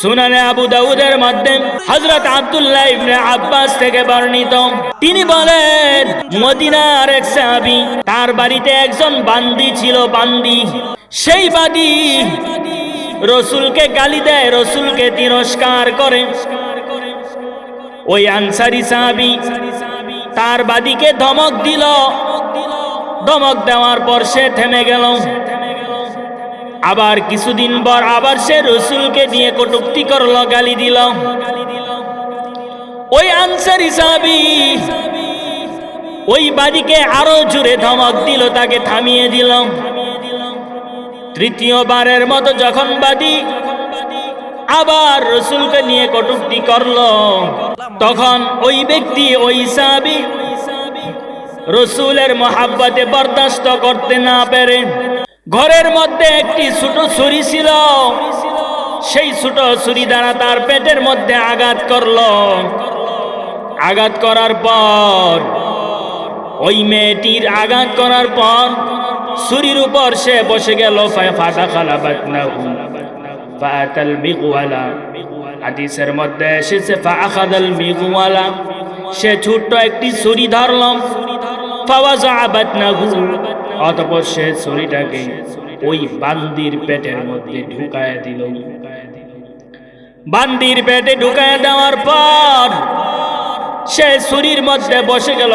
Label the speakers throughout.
Speaker 1: সুনানে আবু দাউদের মধ্যে হজরত আব্দুল্লাহ ইবনে আব্বাস থেকে বর্ণিত। তিনি বলেন, মদিনার এক সাহাবী, তার বাড়িতে একজন বান্দি ছিল বান্দি। সেই বাদি রসুলকে গালি দেয়, রসুলকে তিরস্কার করে। ওই আনসারি সাহাবী তার বাদিকে ধমক দিল। ধমক দেওয়ার পর সে থেমে গেল। আবার কিছুদিন পর আবার সে রসুলকে নিয়ে কটুক্তি করল, গালি দিল। ওই আনসারি সাহাবী ওই বাড়িকে আরও জুড়ে ধমক দিল, তাকে থামিয়ে দিল। তৃতীয়বারের মতো যখন বাদী আবার রসুলকে নিয়ে কটুক্তি করল, তখন ওই ব্যক্তি, ওই সাহাবী রসুলের মহাব্বতে বরদাস্ত করতে না পেরে ঘরের মধ্যে একটি ছোট ছুরি ছিল। সেই ছোট ছুরি দ্বারা তার পেটের মধ্যে আঘাত করল। আঘাত করার পর, ওই মেয়েটির আঘাত করার পর ছুরির উপর সে বসে গেল ফাটা খালা বাতনাহু ফাতাল মিগওয়ালা হাদিসের মধ্যে এসেছে ফাখাদাল মিগওয়ালা সে ছোট্ট একটি ছুরি ধরলাম ফাওয়াজা বাতনাহু। অতঃপর সে ছুরিটাকে ওই বান্দির পেটের মধ্যে ঢুকায় দিল। বান্দির পেটে ঢুকায় দেওয়ার পর সে ছুরির মধ্যে বসে গেল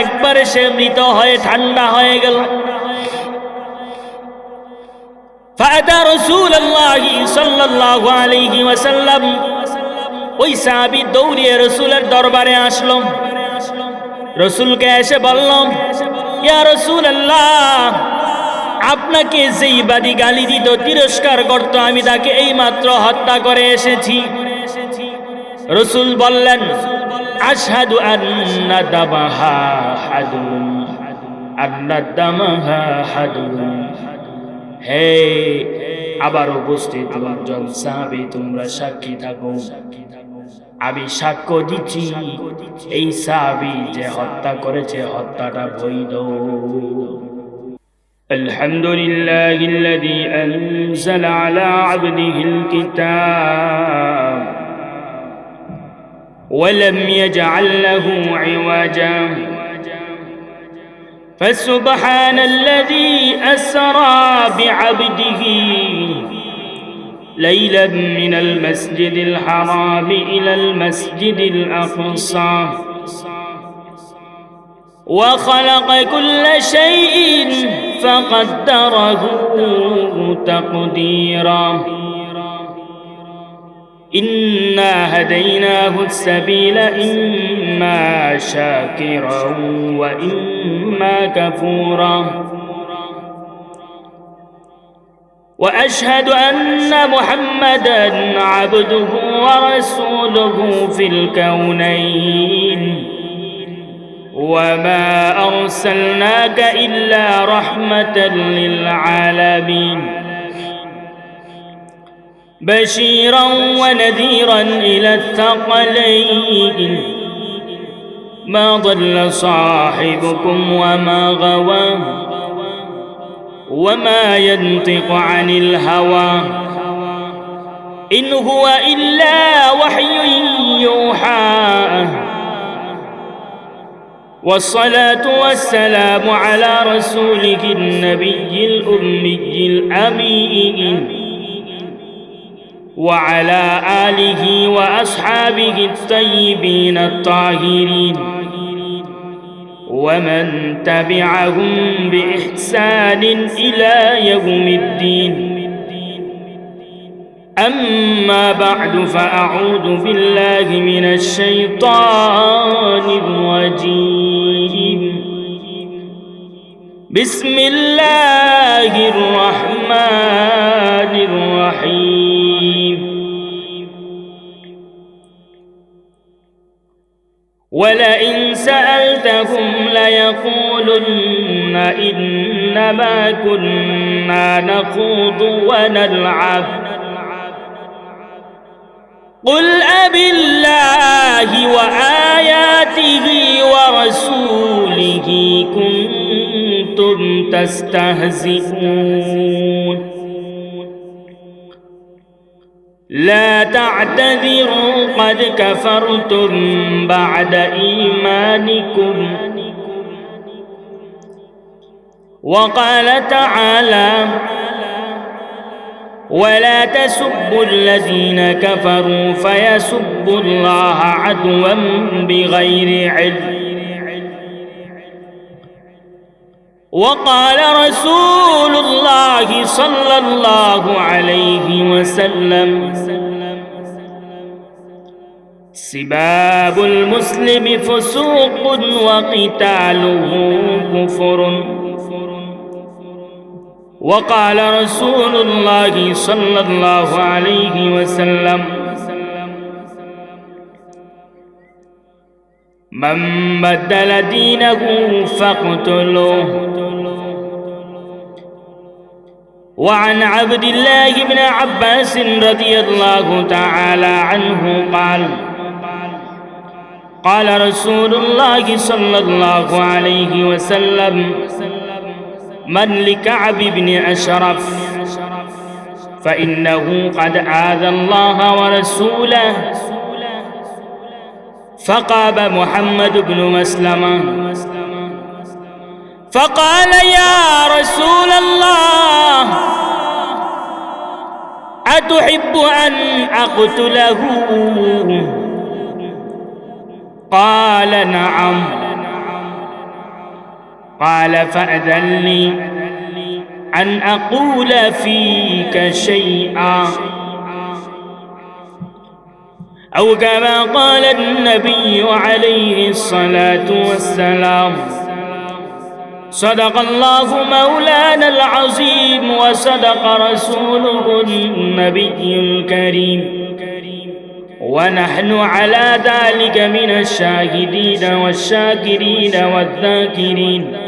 Speaker 1: একবারে সে মৃত হয়ে ঠান্ডা হয়ে গেল। ফাদা রাসূলুল্লাহ আলাইহি ওয়াসাল্লাম, ওই সাহাবী দৌড়িয়ে রসুলের দরবারে আসলো। রসুলকে এসে বললাম, ইয়া রাসূলুল্লাহ, আপনাকে যেই বাদী গালি দিত, তিরস্কার করত, আমি তাকে এই মাত্র হত্যা করে এসেছি। রসুল বললেন, আশহাদু আন্না দামাহা হাদুন, আন্না দামাহা হাদুন। হে, আবার উপস্থিত লোকজন, সাহাবি, তোমরা সাক্ষী থাকো। আমি সাক্ষ্য দিচ্ছি এই সাহাবি যে হত্যা করেছে হত্যাটা বৈধ الحمد لله الذي أنزل على عبده الكتاب ولم يجعل له عوجا فسبحان الذي أسرى بعبده ليلا من المسجد الحرام إلى المسجد الأقصى. وخلق كل شيء فقدره تقديرا. إنا هديناه السبيل إما شاكرا وإما كفورا. وأشهد أن محمدا عبده ورسوله في الكونين. وما أرسلناك إلا رحمة للعالمين. بشيرا ونذيرا إلى الثقلين. ما ضل صاحبكم وما غوى؟ وما ينطق عن الهوى. إن هو إلا وحي يوحى. والصلاة والسلام على رسوله النبي الأمي الأمين. وعلى آله وأصحابه الطيبين الطاهرين. ومن تبعهم بإحسان إلى يوم الدين. أما بعد فأعوذ بالله من الشيطان الرجيم. بسم الله الرحمن الرحيم. ولئن سألتهم ليقولن إنما كنا نخوض ونلعب. قل أب الله وآياته ورسوله كنتم تستهزئون. لا تعتذروا قد كفرتم بعد إيمانكم. وقال تعالى ولا تسبوا الذين كفروا فيسبوا الله عدوا بغير علم. وقال رسول الله صلى الله عليه وسلم سباب المسلم فسوق وقتاله كفر. وقال رسول الله صلى الله عليه وسلم من بدل دينه فاقتلوه. وعن عبد الله بن عباس رضي الله تعالى عنه قال قال رسول الله صلى الله عليه وسلم من لكعب بن أشرف فإنه قد آذى الله ورسوله. فقاب محمد بن مسلمة. فقال يا رسول الله أتحب أن أقتله؟ قال نعم. قال فأذن لي أن أقول فيك شيئا. أو كما قال النبي عليه الصلاة والسلام صدق الله مولانا العظيم وصدق رسوله النبي الكريم. ونحن على ذلك من الشاهدين والشاكرين والذاكرين.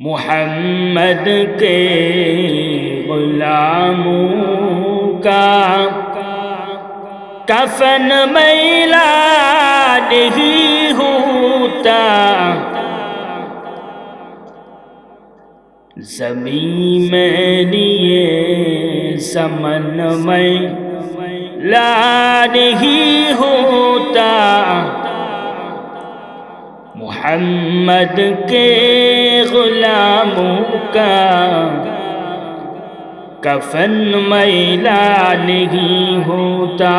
Speaker 1: محمد کے غلاموں کا کفن میلا نہیں ہوتا زمین میں لیے سمن میں لا نہیں ہوتا محمد کے غلاموں کا کفن میلا نہیں ہوتا۔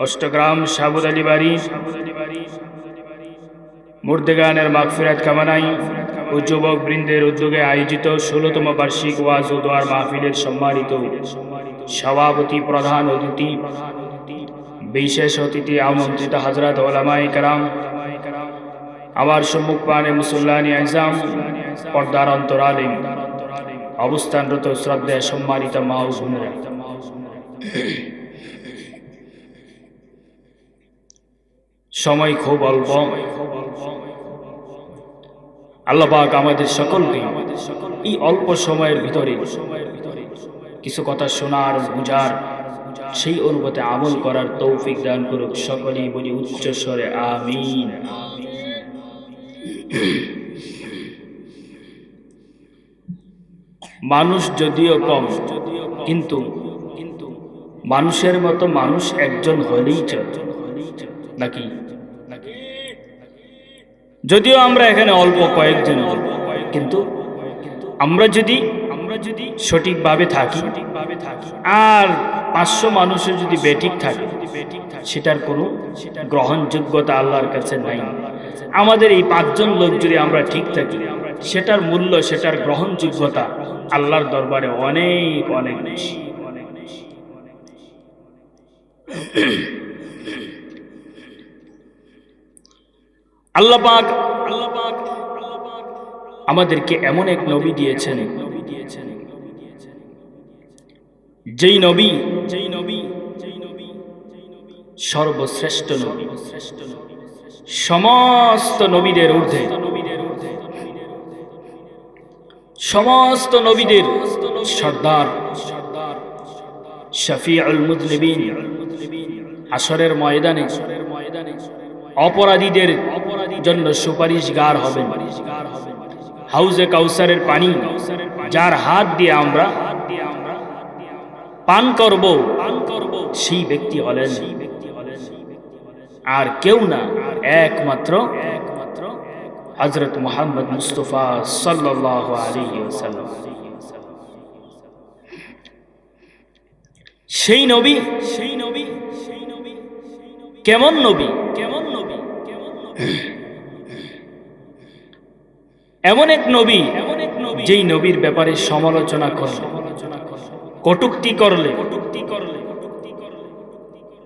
Speaker 1: অষ্টগ্রাম সাবুদ আলী বাড়ি। মুর্দেগানের মাগফিরাত কামানাই ও যুবক বৃন্দের উদ্যোগে আয়োজিত ষোলোতম বার্ষিক ওয়াজ ও দোয়ার মাহফিলের সম্মানিত সভাপতি প্রধান অতিথি বিশেষ অতিথি আমন্ত্রিত হাজরাত ওলামাই কারাম, আমার সম্মুখ পানে মুসল্লানি আইজাম পর্দার অন্তরালিম অবস্থানরত শ্রদ্ধা সম্মানিত মা সময় খুব অল্প। আল্লাপাক আমাদের সকলকে এই অল্প সময়ের ভিতরে কিছু কথা শোনার, বুঝার সেই অনুপাতে আমল করার তৌফিক দান করুক সকলেই বলি উচ্চ স্বরে, আমিন। মানুষ যদিও কম, কিন্তু কিন্তু মানুষের মতো মানুষ একজন হলেই নাকি? যদিও আমরা এখানে অল্প কয়েকজন, কিন্তু আমরা যদি আমরা যদি সঠিকভাবে থাকি আর পাঁচশো মানুষের যদি বেঠিক থাকে, সেটার কোনো গ্রহণযোগ্যতা আল্লাহর কাছে নাই। আমাদের এই পাঁচজন লোক যদি আমরা ঠিক থাকি, সেটার মূল্য, সেটার গ্রহণযোগ্যতা আল্লাহর দরবারে অনেক অনেক বেশি। আল্লাহ পাক, আল্লাহ আমাদেরকে এমন এক নবী দিয়েছেন যেই নবী যেই নবী যেই নবী যেই নবী সর্বশ্রেষ্ঠ নবী শ্রেষ্ঠ নবী সমস্ত নবীদের ঊর্ধ্বে, সমস্ত নবীদের সর্দার সর্দার শফিউল মুজলিবিন আসরের ময়দানে অপরাধীদের জন্য সুপারিশগার হবেন। হাউজে কাউসারের পানি, যার হাত দিয়ে আমরা পান করব পান করব সেই ব্যক্তি হলেন। আর কেউ না, একমাত্র একমাত্র হজরত মোহাম্মদ মুস্তফা সাল্লাহ আলী ওসাল্লাম সেই নবী সেই নবী সেই নবী কেমন নবী? কেমন নবী কেমন এমন এক নবী এমন এক নবী যেই নবীর ব্যাপারে সমালোচনা করলে কটুক্তি করলে,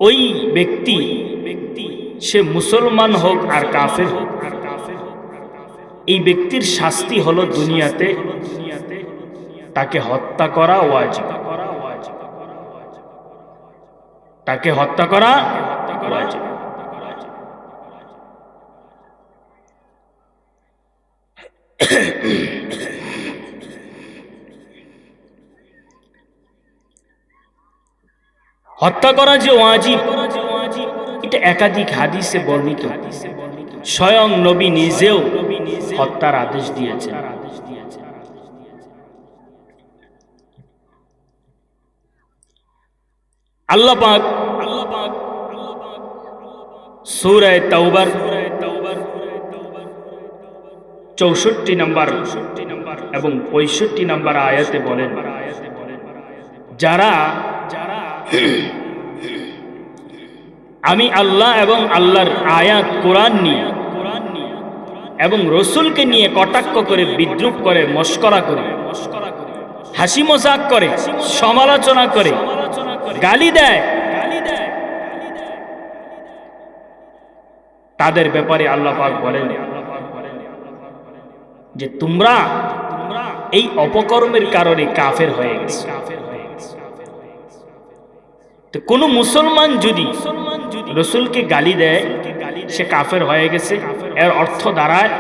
Speaker 1: ওই ব্যক্তি ব্যক্তি সে মুসলমান হোক আর কাফের হোক আর কাফের হোক। এই ব্যক্তির শাস্তি হলো দুনিয়াতে তাকে হত্যা করা ওয়াজিব। তাকে হত্যা করা ওয়াজিব। হত্যা করা যে ওয়াজিব, এটা একাধিক হাদিসে বর্ণিত। স্বয়ং নবী নিজেও হত্যার আদেশ দিয়েছেন। আল্লাহ পাক আল্লাহ পাক সূরায়ে তাওবার চৌষট্টি নম্বর এবং পঁয়ষট্টি নম্বর আয়াতে বলেন যারা যারা আমি আল্লাহ এবং আল্লাহর আয়াত, কোরআন নিয়ে এবং রসুলকে নিয়ে কটাক্ষ করে, বিদ্রুপ করে, মস্করা করে, হাসি মজাক করে, সমালোচনা করে, গালি দেয়। তাদের ব্যাপারে আল্লাহ পাক বলেন যে তোমরা এই অপকর্মের কারণে কাফের হয়ে গেছে। কোন মুসলমান যদি রসুলকে গালি দেয়, সে কাফের হয়ে গেছে। এর অর্থ দাঁড়ায়,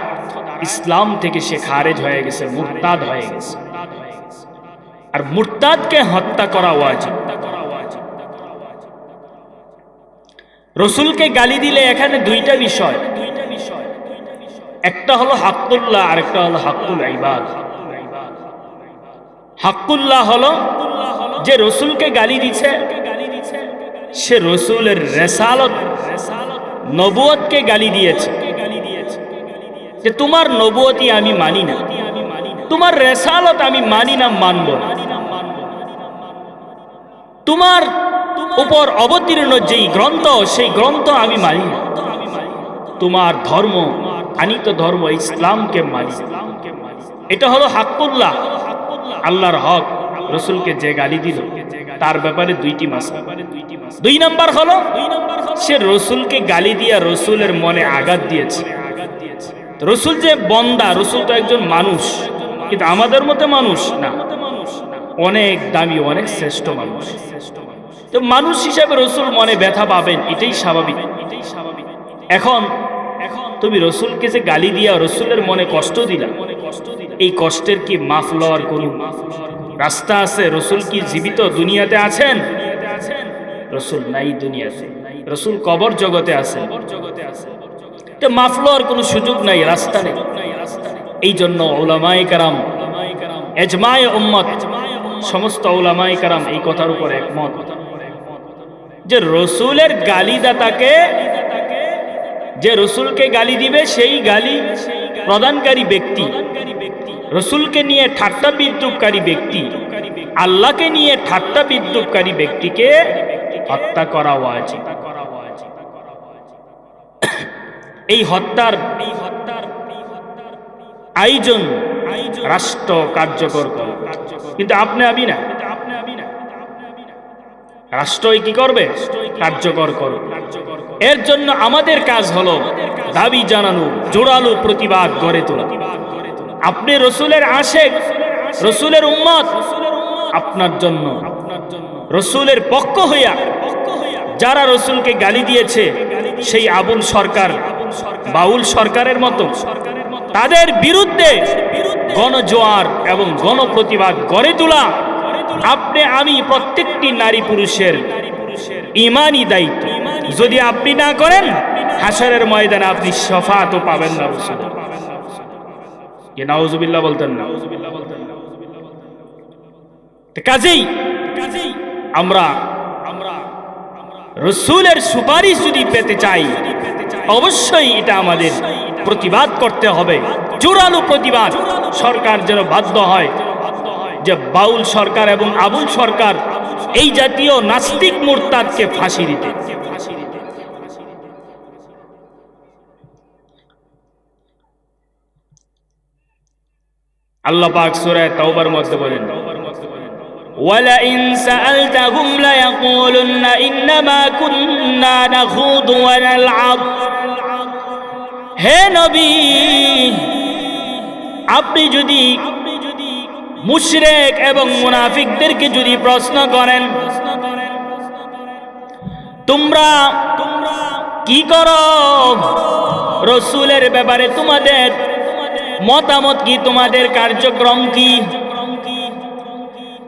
Speaker 1: ইসলাম থেকে সে খারেজ হয়ে গেছে, মুরতাদ হয়ে গেছে। আর মুরতাদকে হত্যা করা ওয়াজিব। রসুলকে গালি দিলে এখানে দুইটা বিষয়। একটা হলো হাক্কুল্লাহ আর একটা হলো হাক্কুল ইবাদ। হাক্কুল্লাহ হলো যে রসুলকে গালি দিছে সে রসুলের রেসালত নবুয়তকে গালি দিয়েছে। যে তোমার নবুয়তি আমি মানি না। তোমার রেসালত আমি মানি না, মানব তোমার উপর অবতীর্ণ যেই গ্রন্থ, সেই গ্রন্থ আমি মানি না। তোমার ধর্ম, আনিত ধর্ম ইসলামকে মানি এটা হলো হাক্কুল্লাহ। আল্লাহর হক রসুলকে যে গালি দিল, তার ব্যাপারে দুইটি মাস দুই নাম্বার হলো, সে রসুলকে গালি দিয়া রসুলের মনে আঘাত দিয়েছে। রসুল যে বন্দা, রসুল তো একজন মানুষ, কিন্তু আমাদের মতে মানুষ না। অনেক দামি, অনেক শ্রেষ্ঠ মানুষ। তো মানুষ হিসাবে রসুল মনে ব্যথা পাবেন, এটাই স্বাভাবিক। এটাই স্বাভাবিক এখন এখন তুমি রসুলকে যে গালি দিয়া রসুলের মনে কষ্ট দিলা, এই কষ্টের কি মাফ লওয়ার কোন রাস্তা আছে? রসুল কি জীবিত দুনিয়াতে আছেন? রসুল নাই দুনিয়াতে। রসুল কবর জগতে আছে। তো মাফ লওয়ার কোনো সুযোগ নাই, রাস্তা নেই। এই জন্য ওলামাই কারাম, এজমায় উম্মত, সমস্ত ওলামাই কারাম এই কথার উপর একমত। যে রসুলের গালিদাতাকে, যে রসুলকে গালি দিবে, সেই গালি প্রদানকারী ব্যক্তি, রসুলকে নিয়ে ঠাট্টা বিদ্রুপকারী ব্যক্তি, আল্লাহকে নিয়ে ঠাট্টা বিদ্রুপকারী ব্যক্তিকে হত্যা করা ওয়াজিব। এই হত্যার এই হত্যার আয়োজন রাষ্ট্র কার্যকর করে। কিন্তু আপনি আমি না। রাষ্ট্রই কি করবে? কার্যকর করবে। এর জন্য আমাদের কাজ হলো দাবি জানানো, জোরালো প্রতিবাদ গড়ে তোলা। আপনি রসুলের আশেক, রসুলের উম্মত। আপনার জন্য রসুলের পক্ষ হইয়া যারা রসুলকে গালি দিয়েছে, সেই আবুল সরকার, বাউল সরকারের মতো। তাদের বিরুদ্ধে গণজোয়ার এবং গণপ্রতিবাদ গড়ে তোলা, আপনি, আমি প্রত্যেকটি নারী পুরুষের ইমানই দায়িত্ব। যদি আপনি না করেন হাসরের ময়দানে আপনি সফাতও পাবেন না নাউজুবিল্লাহ বলতেন না? কাজেই আমরা রসুলের সুপারিশ যদি পেতে চাই, অবশ্যই এটা আমাদের প্রতিবাদ করতে হবে। জোরালো প্রতিবাদ সরকার যেন বাধ্য হয় যে বাউল সরকার এবং আবুল সরকার এই জাতীয় নাস্তিক মোরতাদকে ফাঁসি দিতে। আল্লাহ পাক সূরা তাওবার মধ্যে বলেন ولئن سألتهم ليقولن إنما كنا نخوض ونلعب হে নবী আপনি যদি মুশরেক এবং মুনাফিকদেরকে যদি প্রশ্ন করেন তোমরা কি করো রসুলের ব্যাপারে তোমাদের মতামত কি তোমাদের কার্যক্রম কি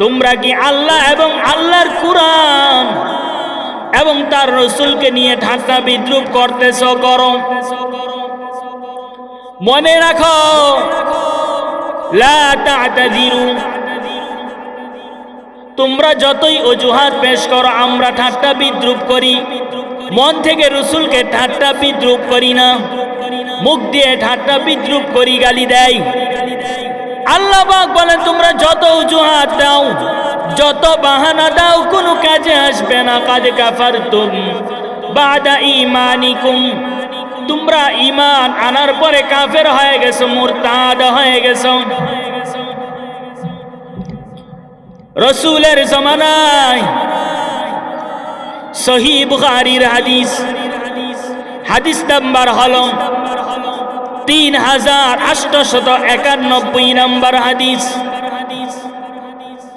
Speaker 1: তোমরা কি আল্লাহ এবং আল্লাহর কুরআন এবং তার রসুলকে নিয়ে ঠাট্টা বিদ্রুপ করতেছ, করো। মনে রাখো তোমরা যতই অজুহাত পেশ করো, আমরা ঠাট্টা বিদ্রুপ করি। মন থেকে রসুলকে ঠাট্টা বিদ্রুপ করি না। মুখ দিয়ে ঠাট্টা বিদ্রুপ করি, গালি দেয় আল্লাহ পাক বলেন, তোমরা যত অজুহাত দাও, যত বাহানা দাও, কোনো কাজে আসবে না। কাজে কাফার তুম বাদা ইমানিকুম তোমরা ইমান আনার পরে কাফের হয়ে গেছো, মুরতাদ হয়ে গেছো। রসুলের জমানায় সহি বুখারির হাদিস হাদিস নাম্বার হলো তিন হাজার আষ্টশত একানব্বই নম্বর হাদিস।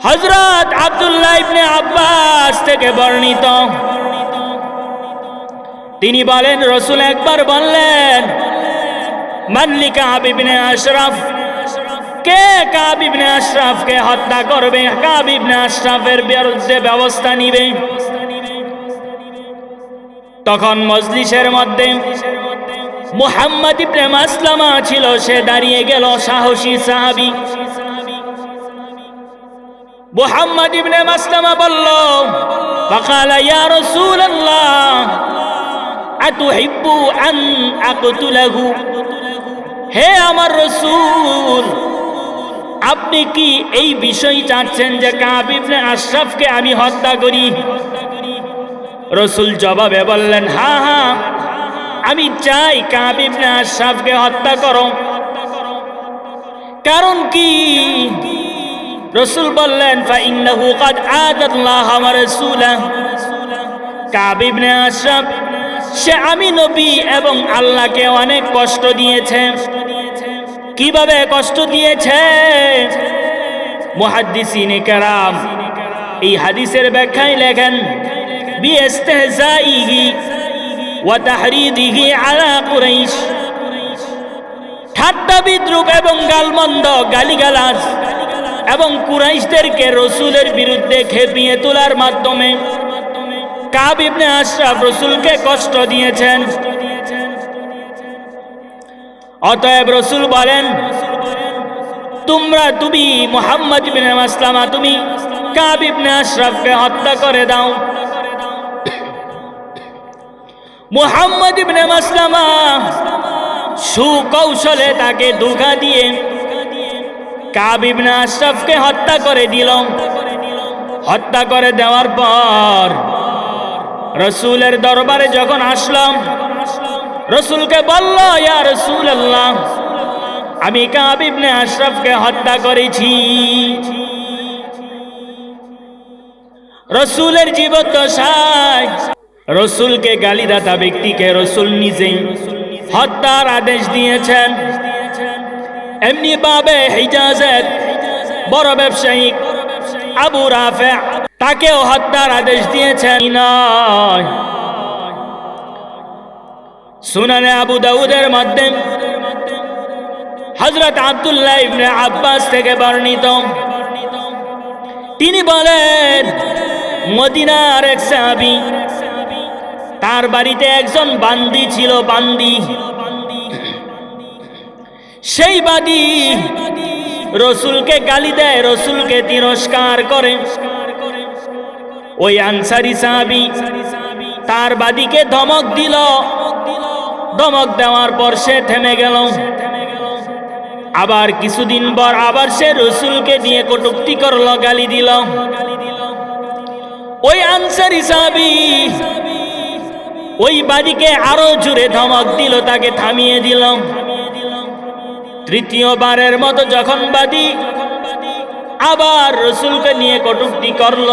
Speaker 1: হজরত আব্দুল্লাহ ইবনে আব্বাস থেকে বর্ণিত। তিনি বলেন, রসুল একবার বললেন মাল্লিকা হাবিবনে আশরাফ? কে কাবিবনে আশরাফকে হত্যা করবে? কাবিবনে আশরাফের বিরুদ্ধে ব্যবস্থা নিবে। তখন মজলিসের মধ্যে মুহাম্মদ ইবনে মাসলামা ছিল সে দাঁড়িয়ে গেল সাহসী সাহাবী মুহাম্মদ ইবনে মাসলামা বলল فقال يا رسول الله أتحب أن أقتله হে আমার রসুল আপনি কি এই বিষয় চাচ্ছেন যে কাব ইবনে আশরাফকে আমি হত্যা করি রসুল জবাবে বললেন হ্যাঁ হ্যাঁ আমি চাই কাব ইবনে আশরাফকে হত্যা করো। কারণ কি? রসুল বললেন, ফাইন্নাহু কাদ আদাল্লাহ ওয়া রাসূলা কাব ইবনে আশরাফ, সে আমি নবী এবং আল্লাহকে অনেক কষ্ট দিয়েছে। কীভাবে কষ্ট দিয়েছে? মুহাদ্দিসিনে কারাম, এই হাদিসের ব্যাখ্যায় লেখেন বিইস্তিহজাইহি ঠাট্টা বিদ্রুপ এবং গালমন্দ গালিগালাজ এবং কুরাইশদেরকে রসুলের বিরুদ্ধে খেপিয়ে তোলার মাধ্যমে কাব আশরাফ রসুলকে কষ্ট দিয়েছেন। অতএব রসুল বলেন, তোমরা তুমি মোহাম্মদ ইবনে মাসলামা, তুমি কাব ইবনে আশরাফকে হত্যা করে দাও। মোহাম্মদ ইবনে মাসলামা সুকৌশলে তাকে ধোকা দিয়ে কাব ইবনে আশরাফকে হত্যা করে দিল। হত্যা করে দেওয়ার পর রসুলের দরবারে যখন আসলাম, রসুলকে বলল, ইয়া রসুল আল্লাহ আমি কাবিবনে আশরাফকে হত্যা করেছি। রসুলের জীবত জীবদ্দশায় রসুলকে গালিদাতা ব্যক্তিকে রসুল নিজেই হত্যার আদেশ দিয়েছেন। এমনি ভাবে হিজাজের বড় ব্যবসায়িক আবু রাফে তাকেও হত্যার আদেশ দিয়েছেন। নয়। সুনানে আবু দাউদের মধ্যে হজরত আব্দুল্লাহ ইবনে আব্বাস থেকে বর্ণিত। তিনি বলেন, মদিনার এক সাহাবী তার বাড়িতে একজন বান্দি ছিল, বান্দি। সেই বাদী রসুলকে গালি দেয়, রসুলকে তিরস্কার করে। ওই আনসারি সাহাবি তার বাদীকে ধমক দিল। ধমক দেওয়ার পর সে থেমে গেল। আবার কিছুদিন পর আবার সে রসুলকে দিয়ে কটুক্তি করল, গালি দিল। ওই আনসারি সাহাবি ওই বাদীকে আরও জুড়ে ধমক দিল, তাকে থামিয়ে দিল তৃতীয়বারের মতো যখন বাদী, আবার রসুলকে নিয়ে কটুক্তি করল।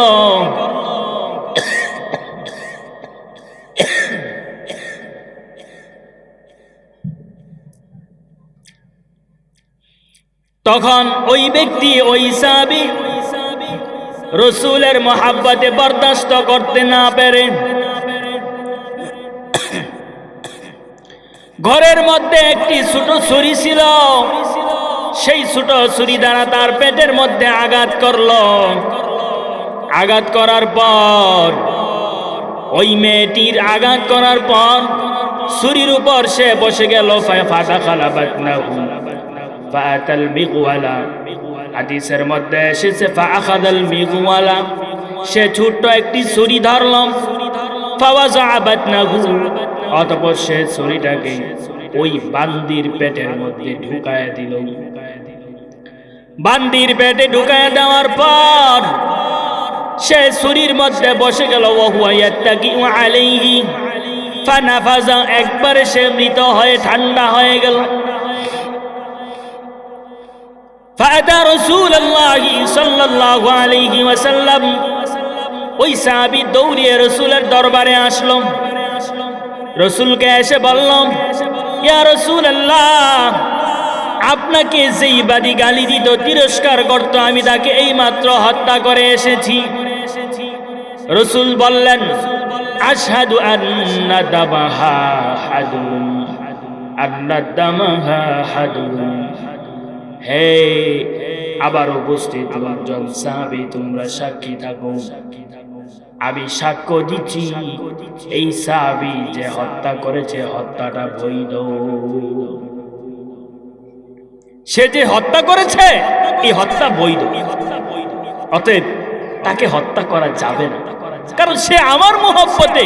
Speaker 1: তখন ওই ব্যক্তি, ওই সাবি রসুলের মহাব্বতে বরদাস্ত করতে না পেরে ঘরের মধ্যে একটি ছোট ছুরি ছিল। সেই ছোট ছুরি দ্বারা তার পেটের মধ্যে আঘাত করল। আঘাত করার পর, ওই মেয়েটির আঘাত করার পর ছুরির উপর সে বসে গেল। ফাটা খালা ফাতাল মিগওয়ালা হাদিসের মধ্যে এসেছে ফাখাদাল মিগওয়ালা সে ছোট্ট একটি ছুরি ধরলাম ফাওয়াজা বাতনাহু। অতপর সে ছুরিটাকে ওই বান্দির পেটের মধ্যে ঢুকায় দিল। বান্দির পেটে ঢুকায় দেওয়ার পর সে ছুরির মধ্যে বসে গেল আলাইহি। ফানাফাজা, একবারে সে মৃত হয়ে ঠান্ডা হয়ে গেল। ফাদা রাসূলুল্লাহ সাল্লাল্লাহু আলাইহি ওয়াসাল্লাম, ওই সাহাবী দৌড়িয়ে রসুলের দরবারে আসলো। রসুলকে এসে বললাম, ইয়া রসুল আল্লাহ আপনাকে যেই বাদী গালি দিত, তিরস্কার করত, আমি তাকে এই মাত্র হত্যা করে এসেছি। রসুল বললেন, আশহাদু আন্না দামাহা হাদুন, আন্না দামাহা হাদুন। হে, আবার উপস্থিত লোকজন, সাহাবি, তোমরা সাক্ষী থাকো। আমি সাক্ষ্য দিচ্ছি, এই সাহাবি যে হত্যা করেছে, হত্যাটা বৈধ। সে যে হত্যা করেছে, এই হত্যা বৈধ। অতএব তাকে হত্যা করা যাবে না। কারণ সে আমার মহব্বতে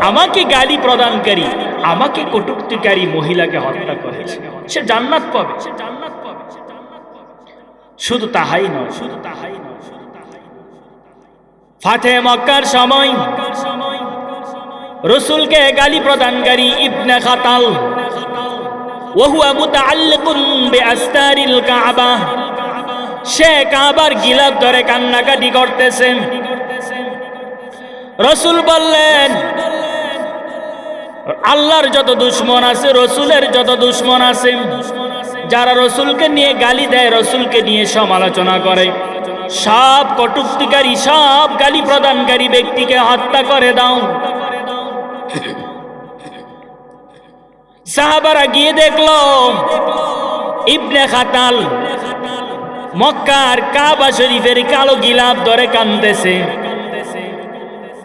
Speaker 1: আমাকে গালি প্রদানকারী, আমাকে কটুক্তিকারী মহিলাকে হত্যা করেছে। সে জান্নাত পাবে। সে জান্নাত পাবে শুধু তাহাই নয় শুধু তাহাই নয় ফাতে মক্কার সময়। রসুলকে গালি প্রদানকারী ইবনে খাতাল। ওহুয়া মুতাআল্লিকুন বিআস্তারিল কাবা। সে কাবার গিলাপ ধরে কান্নাকাটি করতেছেন রসুল বললেন, আল্লাহর যত দুশ্মন আছে, রসুলের যত দুশ্মন আছে, যারা রসুলকে নিয়ে গালি দেয়, রসুলকে নিয়ে সমালোচনা করে। সব কটুক্তিকারী, সব গালি প্রদানকারী ব্যক্তিকে হত্যা করে দাও। সাহাবারা গিয়ে দেখল, ইবনে খাতাল মক্কার কাবা শরীফের কালো গিলাপ ধরে কান্দেছে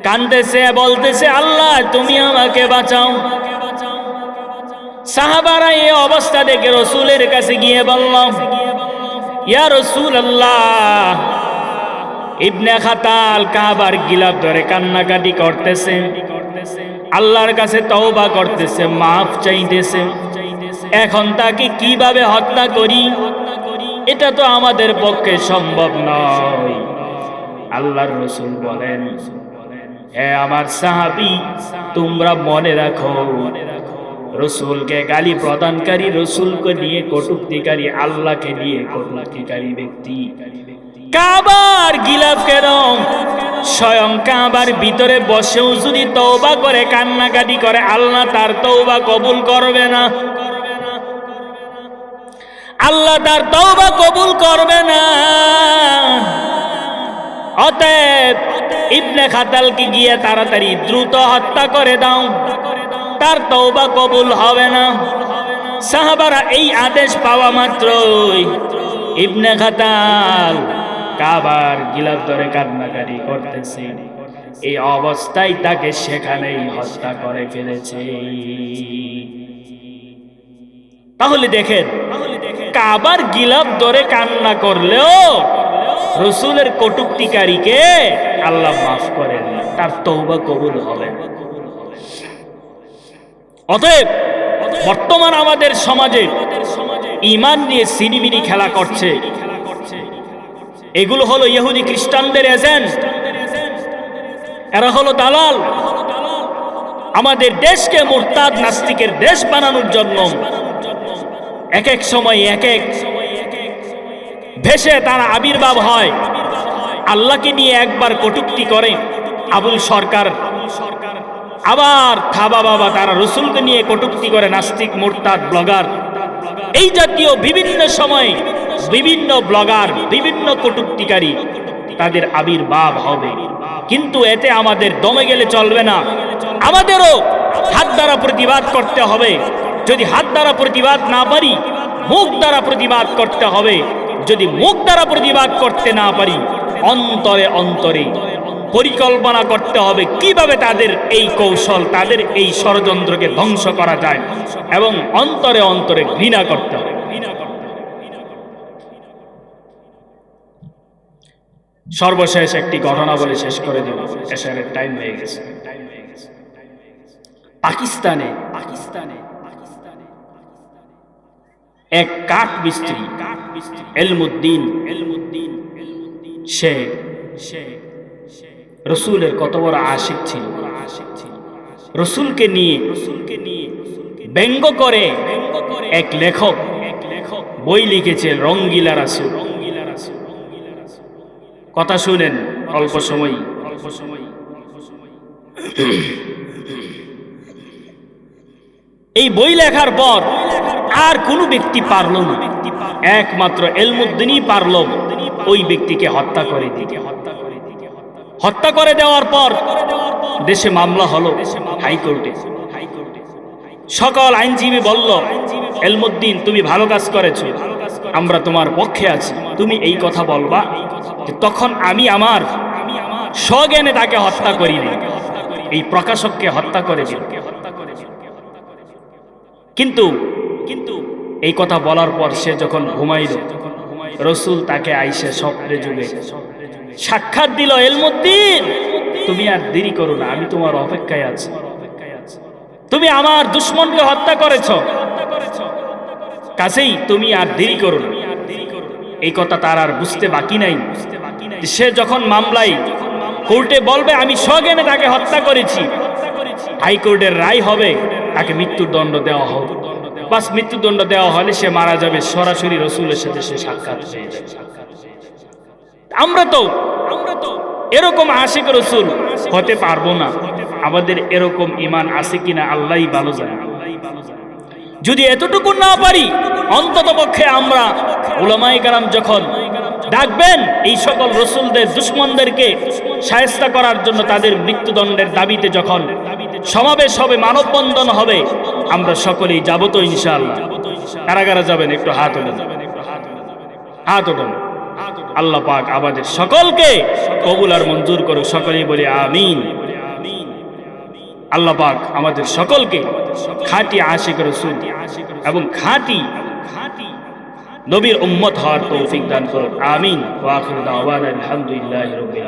Speaker 1: কানতেছে বলতেছে, আল্লাহ, তুমি আমাকে বাঁচাও। সাহাবারা এই অবস্থা দেখে রসুলের কাছে গিয়ে বললাম ইয়া রসুল আল্লাহ ইবনে খাতাল কাবার গিলাপ ধরে কান্নাকাটি করতেছে। আল্লাহর কাছে তওবা করতেছে, মাফ চাইতেছে। এখন তাকে কীভাবে হত্যা করি? এটা তো আমাদের পক্ষে সম্ভব নয়। আল্লাহর রসুল বলেন হে আমার সাহাবি, তোমরা মনে রাখো মনে রাখো রসুলকে গালি প্রদানকারী, রসুলকে নিয়ে কটুক্তিকারী, আল্লাহকে নিয়ে কটুক্তিকারী ব্যক্তি। কাবার গিলাফ কেন? স্বয়ং কাবার ভিতরে বসেও যদি তৌবা করে, কান্নাকাটি করে, আল্লাহ তার তৌবা কবুল করবে না। আল্লাহ তার তৌবা কবুল করবে না। অতএব ইবনে খাতালকে গিয়ে তাড়াতাড়ি দ্রুত হত্যা করে দাও। তার তৌবা কবুল হবে না। সাহাবারা এই আদেশ পাওয়া মাত্রই ইবনে খাতাল কাবার গিলাফ ধরে কান্নাকারি করতেছে। এই অবস্থায় তাকে সেখানেই হত্যা করে ফেলেছে। তাহলে দেখেন, কাবার গিলাফ ধরে কান্না করলেও রসুলের কটুক্তিকারীকে আল্লাহ মাফ করেন, তার তৌবা কবুল হবে। অতএব বর্তমান আমাদের সমাজে ইমান নিয়ে সিনিমিনি খেলা করছে। এগুলো হলো ইহুদি খ্রিস্টানদের এজেন্ট। এরা হলো দালাল। আমাদের দেশকে মোরতাদ নাস্তিকের দেশ বানানোর জন্য এক এক সময় এক এক ভেসে তারা আবির্ভাব হয়। আল্লাহকে নিয়ে একবার কটুক্তি করে আবুল সরকার। আবার খাবা বাবা তারা রসুলকে নিয়ে কটুক্তি করে নাস্তিক, মোরতাদ, ব্লগার। এই জাতীয় বিভিন্ন সময়ে বিভিন্ন ব্লগার, বিভিন্ন কটুক্তিকারী তাদের আবির্ভাব হবে। কিন্তু এতে আমাদের দমে গেলে চলবে না। আমাদেরও হাত দ্বারা প্রতিবাদ করতে হবে। যদি হাত দ্বারা প্রতিবাদ না পারি, মুখ দ্বারা প্রতিবাদ করতে হবে। যদি মুখ দ্বারা প্রতিবাদ করতে না পারি, অন্তরে অন্তরে পরিকল্পনা করতে হবে কীভাবে তাদের এই কৌশল, তাদের এই ষড়যন্ত্রকে ধ্বংস করা যায় এবং অন্তরে অন্তরে ঘৃণা করতে হবে। সর্বশেষ একটি ঘটনা বলে শেষ করে দিব এশারের টাইম হয়ে গেছে। পাকিস্তানে পাকিস্তানে এক কাঠ মিস্ত্রি, এলমুদ্দিন এলমুদ্দিন সে সে রসুলের কত বড় আশিক ছিল। রসুলকে নিয়ে রসুলকে নিয়ে ব্যঙ্গ করে এক লেখক এক লেখক বই লিখেছে রঙ্গিলা রাসুল। কথা শুনেন অল্প সময় অল্প সময় এই বই লেখার পর আর কোনো ব্যক্তি পারল না। একমাত্র এলমুদ্দিনই পারল ওই ব্যক্তিকে হত্যা করে দিতে। হত্যা করে দেওয়ার পর দেশে মামলা হলো হাইকোর্টে। সকল আইনজীবী বলল, এলমুদ্দিন, তুমি ভালো কাজ করেছ। আমরা তোমার পক্ষে আছি। তুমি এই কথা বলবা তখন আমি আমার স্বজ্ঞানে তাকে হত্যা করিনি। এই প্রকাশককে হত্যা করে কিন্তু কিন্তু এই কথা বলার পর সে যখন ঘুমাইল, রসুল তাকে আইসে স্বপ্নে যুগে সাক্ষাৎ দিল এলমুদ্দিন। তুমি আর দেরি করো না আমি তোমার অপেক্ষায় আছি। তুমি আমার দুশ্মনকে হত্যা করেছ। কাছেই তুমি আর দেরি করো না। এই কথা তার আর বুঝতে বাকি নাই। সে যখন মামলায় কোর্টে বলবে আমি স্বজ্ঞানে তাকে হত্যা করেছি। হাইকোর্টের রায় হবে তাকে মৃত্যুর দণ্ড দেওয়া হবে বাস মৃত্যুদণ্ড দেওয়া হলে সে মারা যাবে। সরাসরি রসুলের সাথে সে সাক্ষাৎ হয়ে যাবে। আমরা তো আমরা তো এরকম আশিক রসুল হতে পারব না। আমাদের এরকম ইমান আছে কিনা আল্লাহই ভালো জানে। যদি এতটুকু না পারি, অন্তত পক্ষে আমরা ওলামাই কারাম যখন ডাকবেন, এই সকল রসুলদের, দুশ্মনদেরকে সায়স্তা করার জন্য তাদের মৃত্যুদণ্ডের দাবিতে যখন সমাবেশ হবে, মানববন্ধন হবে, আমরা সকলেই যাব তো ইনশাআল্লাহ। কারা কারা যাবেন, একটু হাত ওঠেন। হাত ওঠেন। আল্লাহ পাক আমাদের সকলকে কবুল আর মঞ্জুর করুক, সকলেই বলে আমিন। আল্লাহ পাক আমাদের সকলকে খাঁটি আশিক রসুল এবং খাঁটি নবীর উম্মত হওয়ার তৌফিক দান করুন আমিন। ওয়া আখিরু দাওয়ানা আলহামদুলিল্লাহি রাব্বিল